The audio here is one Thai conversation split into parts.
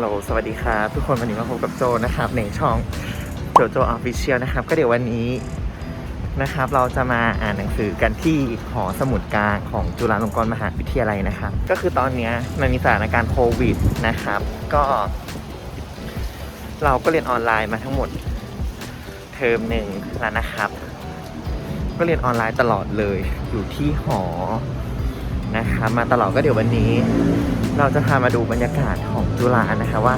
ฮัลโหลสวัสดีครับทุกคนวันนี้มาพบกับโจนะครับในช่องโจโจออฟฟิเชียลนะครับ ก็เดี๋ยววันนี้นะครับ เราจะมาอ่านหนังสือกันที่หอสมุดกลางของจุฬาลงกรณ์มหาวิทยาลัยนะครับ ก็คือตอนนี้มันมีสถานการณ์โควิดนะครับ ก็ เราก็เรียนออนไลน์มาทั้งหมดเทอมหนึ่งแล้วนะครับ ก็เรียนออนไลน์ตลอดเลยอยู่ที่หอนะครับ มาตลอดก็เดี๋ยววันนี้ เราจะพามาดูบรรยากาศของจุฬานะคะว่า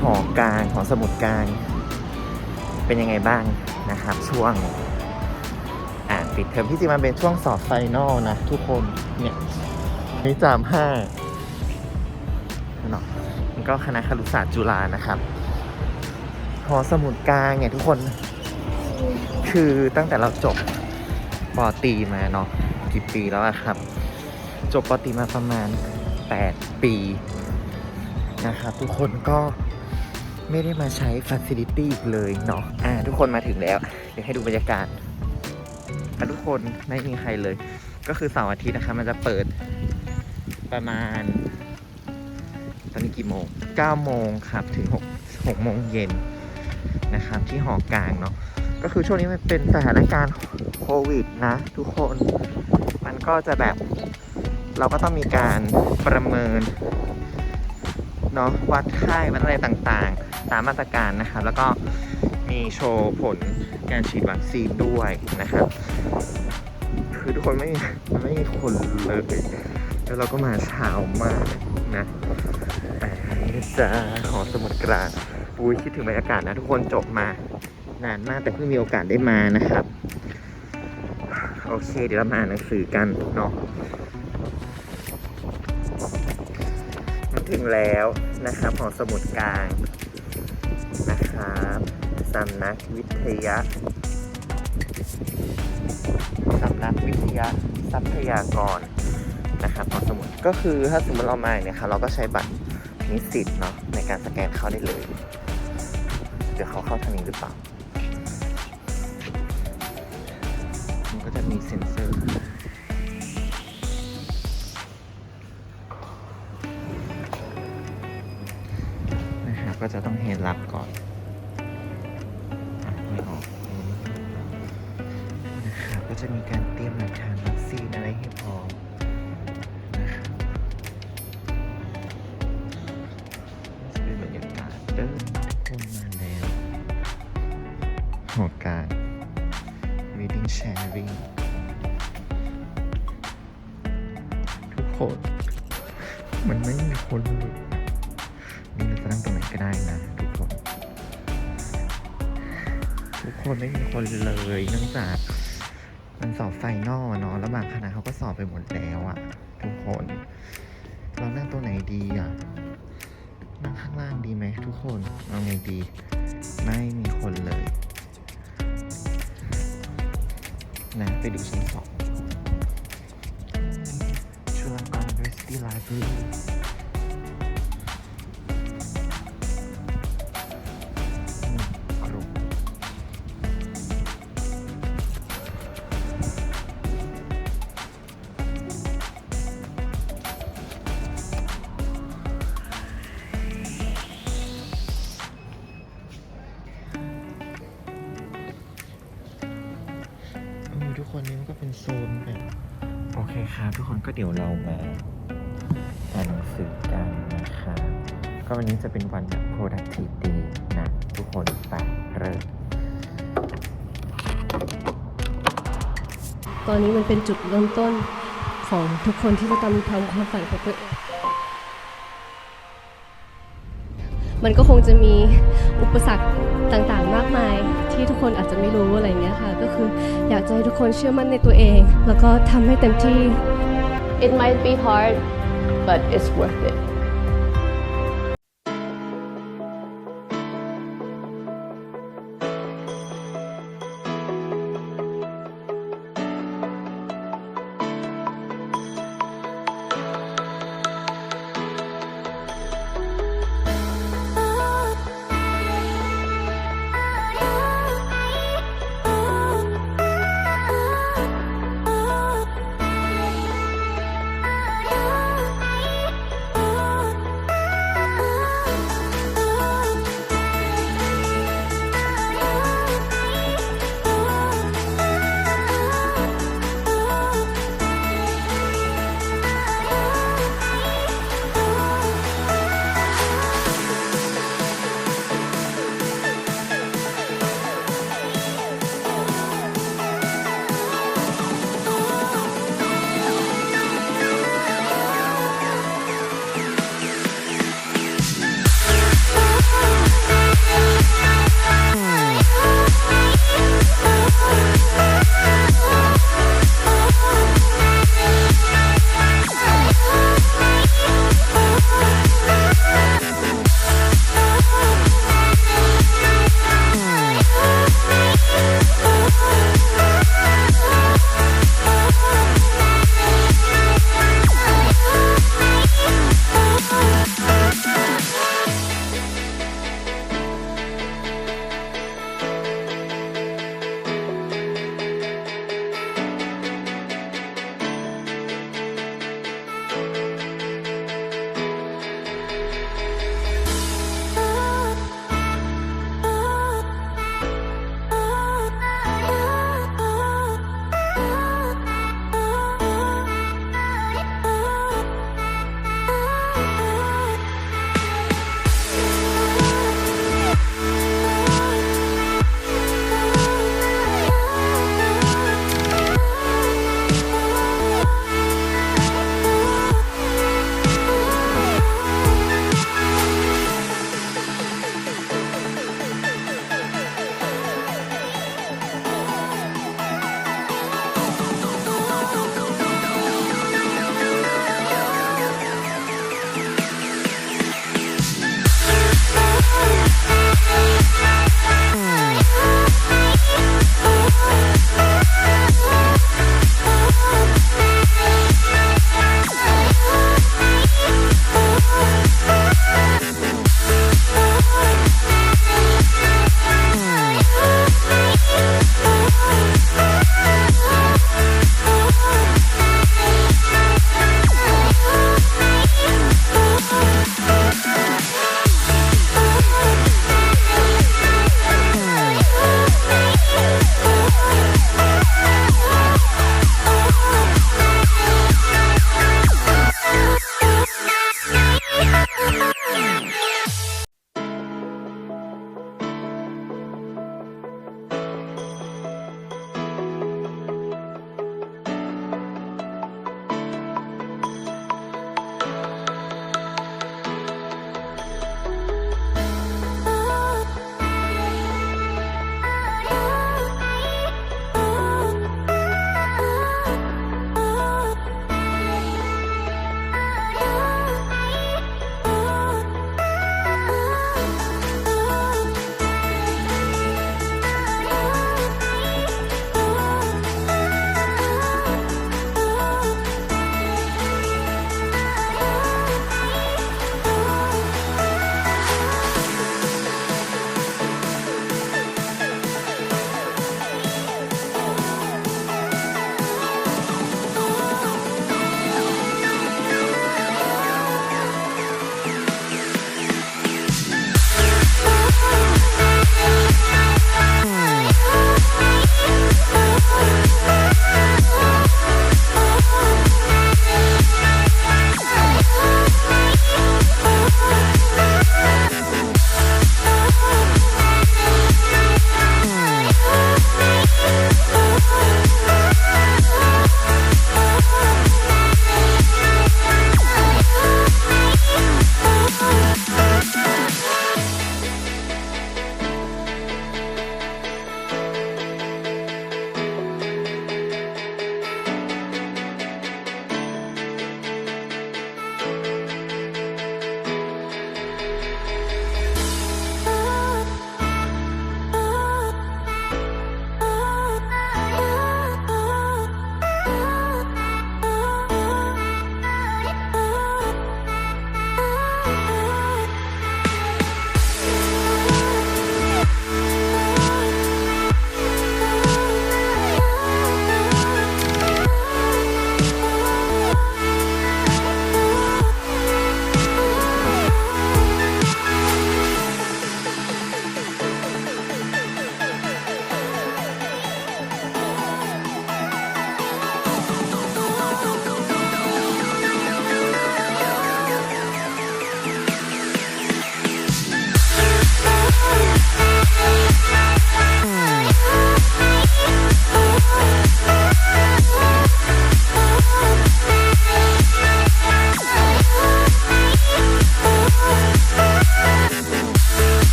หอกลางของสมุดกลางเป็นยังไงบ้างนะครับ ช่วงอ่าปิดเทอมที่จริงมันเป็นช่วงสอบไฟนอลนะทุกคนเนี่ยนี่จามห้าเนาะมันก็คณะครุศาสตร์จุฬานะครับหอสมุดกลางเนี่ยทุกคนคือตั้งแต่เราจบปอตีมาเนาะกี่ปีแล้วอะครับ จบปอตีมาประมาณ 8 ปีนะครับทุกคนก็ไม่ได้มาใช้ฟั c i ลิตี้เลยเนาะอ่าทุกคนมาถึงแล้ว เดี๋ยวให้ดูบรรยากาศอะทุกคนไม่มีใครเลย ก็คือเสาร์อาทิตย์นะคะ มันจะเปิดประมาณ ตอนนี้กี่โมง 9 โมงครับ ถึง6 6โมงเย็นนะครับ ที่หอกลางเนาะก็คือช่วงนี้มันเป็นสถานการณ์โควิดนะ ทุกคน มันก็จะแบบ เราก็ต้องมีการประเมินเนาะวัดไข้วัดอะไรต่างๆ ตามมาตรการนะครับ แล้วก็มีโชว์ผลการฉีดวัคซีนด้วยนะครับคือทุกคนไม่ไม่มีคนเลยแล้วเราก็มาเช้ามากนะแต่นี่จะหอสมุดกลางปุ้ยคิดถึงบรรยากาศนะทุกคนจบมานานมากแต่เพิ่งมีโอกาสได้มานะครับ โอเค เดี๋ยวเรามาอ่านหนังสือกันเนาะ ถึงแล้วนะครับหองสมุดกลางนะครับสำนักวิทยาสำนักวิทยาทรัพยากรนะครับหองสมุดก็คือถ้าสมมติเรามาเนี่ยครับเราก็ใช้บัตรนิสิตเนาะในการสแกนเข้าได้เลย เดี๋ยวเขาเข้าทางนี้หรือเปล่า มันก็จะมีเซ็นเซอร์ ก็จะมีการเตรียมหลักฐานวัคซีนอะไรให้พร้อมนะครับจะเป็นบรรยากาศเดินคนมาแล้วหอการ reading sharing ทุกคนมันไม่มีคนเลยนี่เราจะนั่งตรงไหนก็ได้นะทุกคน ทุกคนไม่มีคนเลยนื่องจา อบไปหมดแล้วอะทุกคน เรานั่งตัวไหนดีอะนั่งข้างล่างดีไหมทุกคนเอาไงดี ไม่มีคนเลย นะ ไปดูชั้นสอง วันนี้จะเป็นวันแบบ productive day นะ ทุกคนไปเริ่มตอนนี้มันเป็นจุดเริ่มต้นของทุกคนที่จะทำทำความฝันของตัวเองมันก็คงจะมีอุปสรรคต่างๆ มากมาย ที่ทุกคนอาจจะไม่รู้อะไรเงี้ยค่ะ ก็คืออยากจะให้ทุกคนเชื่อมั่นในตัวเอง แล้วก็ทำให้เต็มที่ It might be hard, but it's worth it.「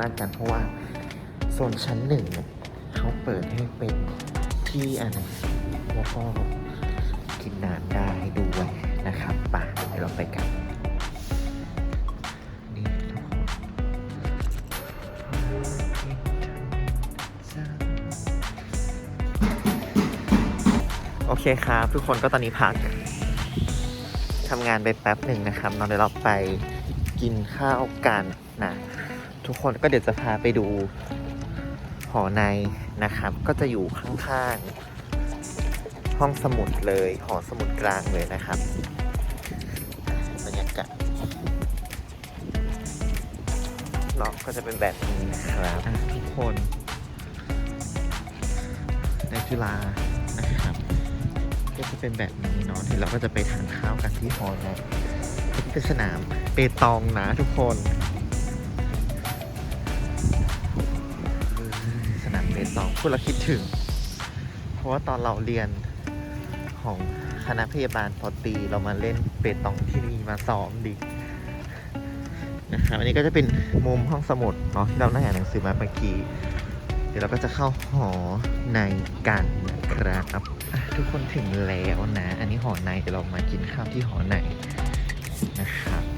ลางกันเพราะว่าโซนชั้นหนึ่งเนี่ยเขาเปิดให้เป็นที่อ่านหนังสือแล้วก็กินน้ำได้ด้วยนะครับไป่ะเดี๋ยวเราไปกันโอเคครับทุกคนก็ตอนนี้พักทำงานไปแป๊บหนึ่งนะครับเราเดี๋ยวเราไปกินข้าวกันนะ ทุกคนก็เดี๋ยวจะพาไปดูหอในนะครับ ก็จะอยู่ข้างๆ ห้องสมุดเลยหอสมุดกลางเลยนะครับบรรยากาศเนาะก็จะเป็นแบบนี้นะครับทุกคนในจุฬานะครับก็จะเป็นแบบนี้เนาะเดี๋ยวเราก็จะไปทานข้าวกันที่ฮอนะที่เป็นสนามเปตองนะทุกคน สนามเปตองพูดแล้วคิดถึง เพราะว่าตอนเราเรียนของคณะพยาบาลพอตีเรามาเล่นเปตองที่นี่มาซ้อมดินะครับอันนี้ก็จะเป็นมุมห้องสมุดเนาะที่เรานั่งอ่านหนังสือมาเมื่อกี้เดี๋ยวเราก็จะเข้าหอในกันนะครับทุกคนถึงแล้วนะ อันนี้หอในเดี๋ยวเรามากินข้าวที่หอในนะครับ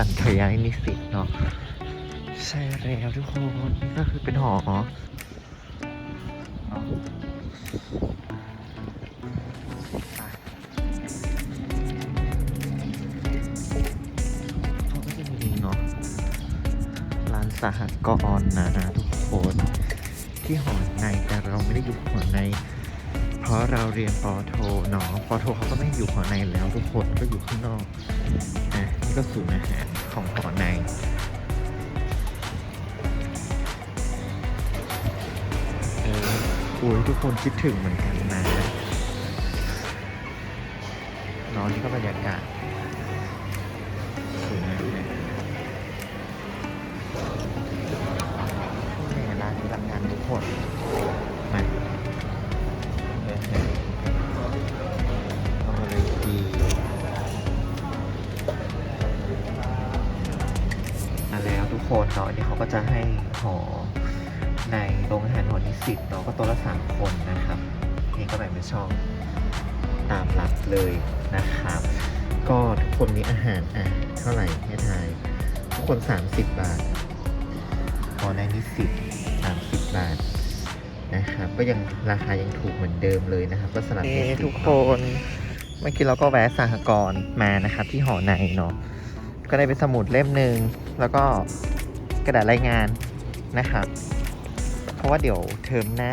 ปั่นจักรยานให้นิสิตเนาะใช่แล้วทุกคนนี่ก็คือเป็นหอเนาะเขาก็จะมีเนาะร้านสหกรณ์นะทุกคนที่หอในแต่เราไม่ได้อยู่หอใน เพราะเราเรียนปอโทเนาะปอโทเขาก็ไม่อยู่หอในแล้วทุกคนก็อยู่ข้างนอก นี่ก็ศูนย์อาหารของหอในเออโอ้ยทุกคนคิดถึงเหมือนกันนะเนอนนี่ก็บรรยากาศ เนาะอันนี่เขาก็จะให้หอในโรงอาหารหอนิสิตเนาะก็โต๊ะละสามคนนะครับ นี่ก็แบ่งเป็นช่องตามหลักเลยนะครับ ก็ทุกคนมีอาหารอะเท่าไหร่ให้ทาย ทุกคน 30 บาทหอในนิสิต30 บาทนะครับก็ยังราคายังถูกเหมือนเดิมเลยนะครับ ก็สลับเป็นทุกคนเมื่อกี้เราก็แวะสหกรณ์มานะครับ ที่หอในเนาะก็ได้เป็นสมุดเล่มหนึ่งแล้วก็ กระดาษรายงานนะครับ เพราะว่าเดี๋ยวเทอมหน้า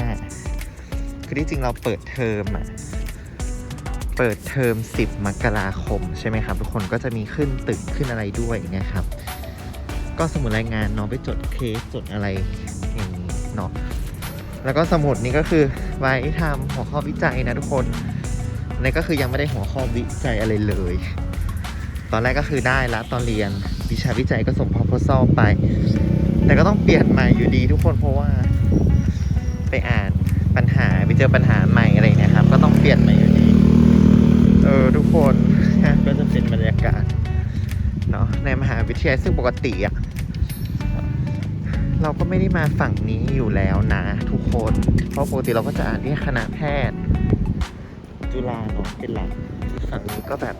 คือที่จริงเราเปิดเทอมอะเปิดเทอม 10 มกราคมใช่ไหมครับ ทุกคนก็จะมีขึ้นตึกขึ้นอะไรด้วยนะครับ ก็สมุดรายงานเนาะไปจดเคสจดอะไรอย่างนี้เนาะแล้วก็สมุดนี้ก็คือไว้ทำหัวข้อวิจัยนะทุกคนนนี้ก็คือยังไม่ได้หัวข้อวิจัยอะไรเลย ตอนแรกก็คือได้แล้วตอนเรียนวิชาวิจัยก็ส่ง proposal ไป แต่ก็ต้องเปลี่ยนใหม่อยู่ดีทุกคนเพราะว่า ไปอ่านปัญหาไปเจอปัญหาใหม่อะไรเนะครับ ก็ต้องเปลี่ยนใหม่อยู่ดีเออทุกคนก็จะเป็นบรรยากาศเนาะในมหาวิทยาลัยซึ่งปกติอะเราก็ไม่ได้มาฝั่งนี้อยู่แล้วนะทุกคน เพราะปกติเราก็จะอ่านที่คณะแพทย์ จุฬาเนาะเป็นหลักฝั่งนี้ก็แบบ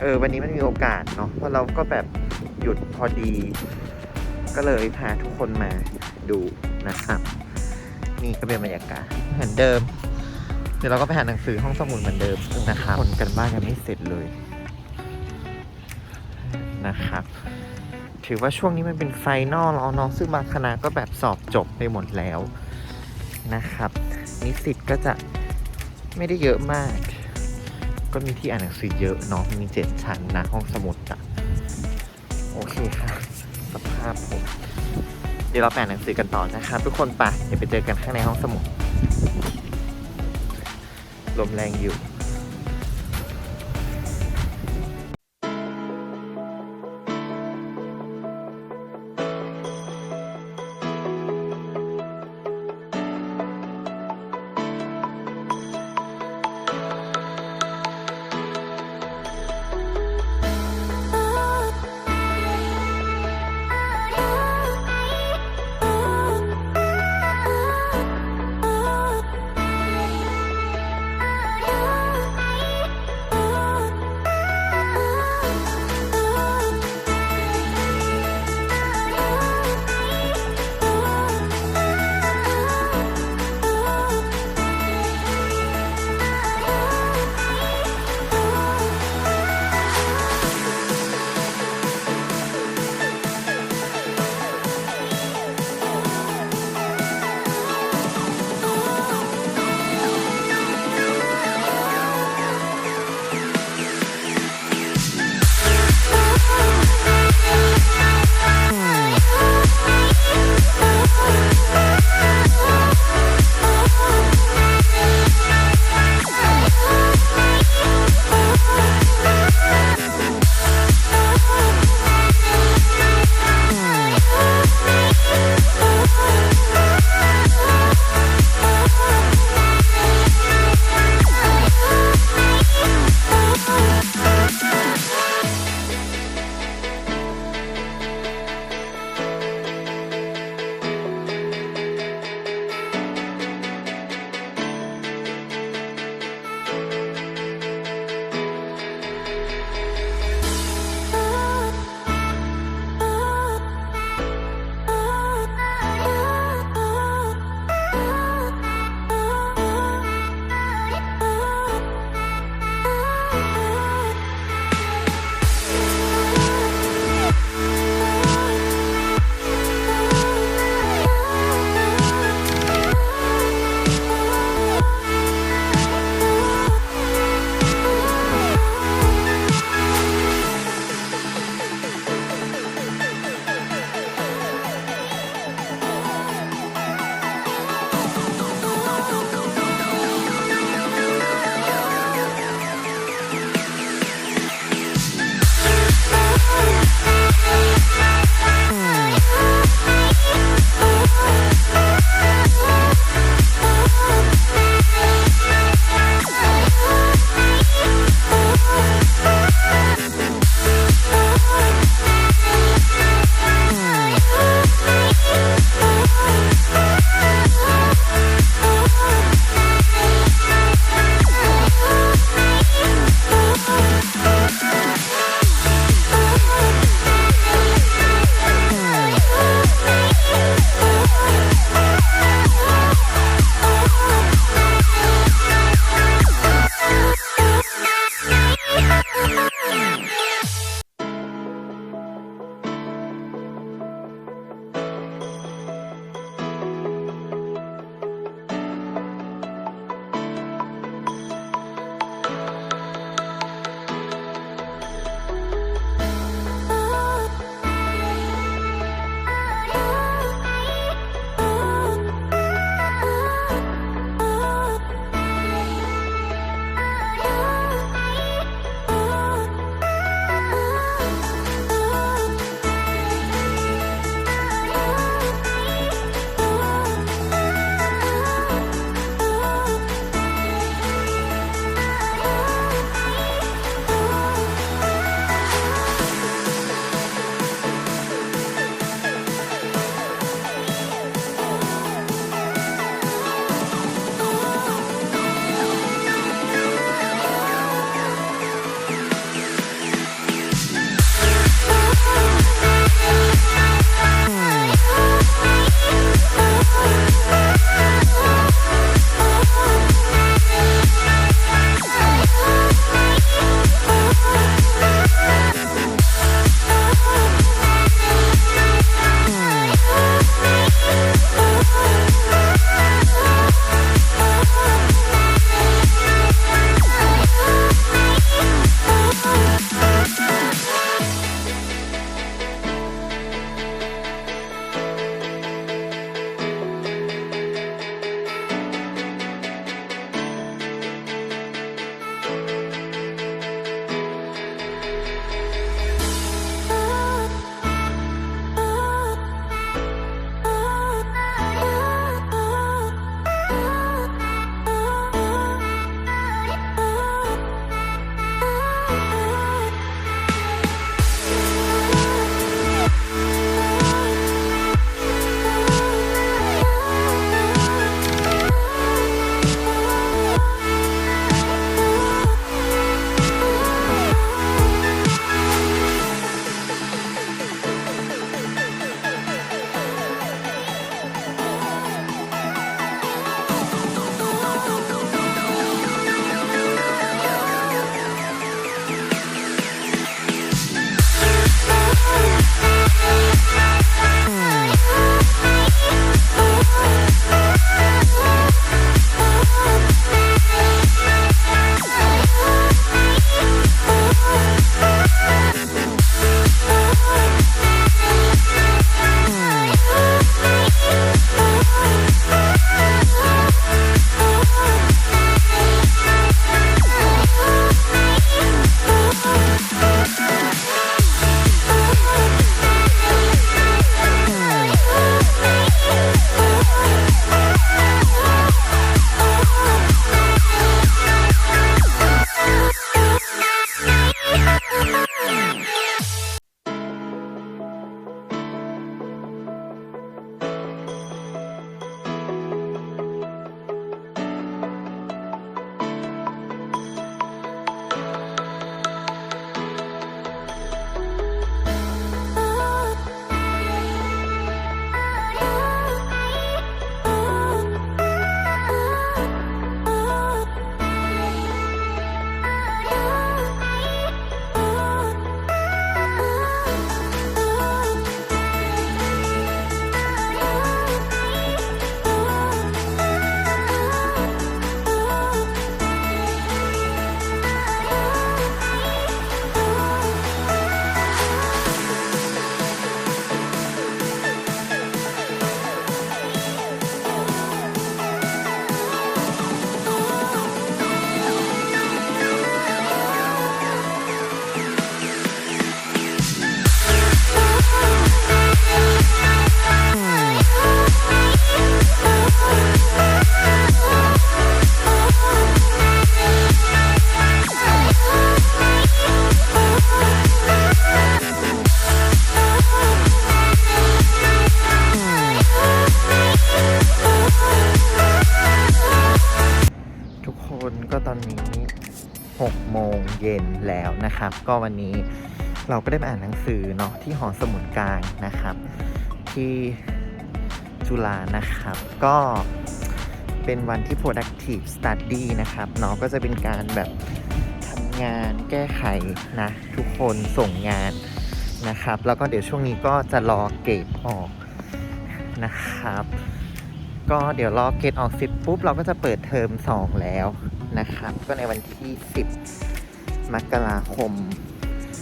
เออวันนี้มันมีโอกาสเนาะเพราะเราก็แบบหยุดพอดี ก็เลยพาทุกคนมาดูนะครับ นี่ก็เป็นบรรยากาศเหมือนเดิม เดี๋ยวเราก็ไปหาหนังสือห้องสมุดเหมือนเดิมนะครับคนกันบ้านยังไม่เสร็จเลยนะครับ ถือว่าช่วงนี้มันเป็นไฟนอลแล้วเนาะซึ่งบางคณะก็แบบสอบจบไปหมดแล้วนะครับ นิสิตก็จะไม่ได้เยอะมาก ก็มีที่อ่านหนังสือเยอะเนาะมีเจ็ดชั้นนะห้องสมุดอะโอเคค่ะไปส ภาพผมเดี๋ยวเราแปลหนังสือกันต่อนะครับทุกคนไปเดี๋ยวไปเจอกันข้างในห้องสมุดลมแรงอยู่ นะครับ ก็วันนี้เราก็ได้มาอ่านหนังสือเนาะที่หอสมุดกลางนะครับ ที่จุฬานะครับ ก็เป็นวันที่ productive study นะครับเนาะก็จะเป็นการแบบทำงานแก้ไขนะทุกคนส่งงานนะครับ แล้วก็เดี๋ยวช่วงนี้ก็จะรอเกรดออกนะครับ ก็เดี๋ยวรอเกรดออกเสร็จปุ๊บ เราก็จะเปิดเทอม 2 แล้วนะครับ ก็ในวันที่ 10 มกราคม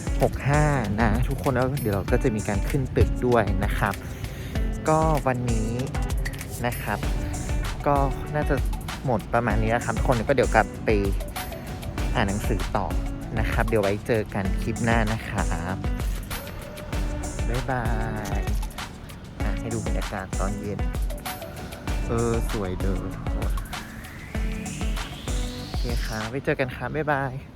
65 นะ ทุกคนแล้วเดี๋ยวเราก็จะมีการขึ้นตึกด้วยนะครับ ก็วันนี้นะครับ ก็น่าจะหมดประมาณนี้นะครับทุกคนก็เดี๋ยวกลับไปอ่านหนังสือต่อนะครับ เดี๋ยวไว้เจอกันคลิปหน้านะครับบ๊ายบายอะให้ดูบรรยากาศตอนเย็น เออ สวยเด้อโอเคครับไว้เจอกันครับบ๊ายบาย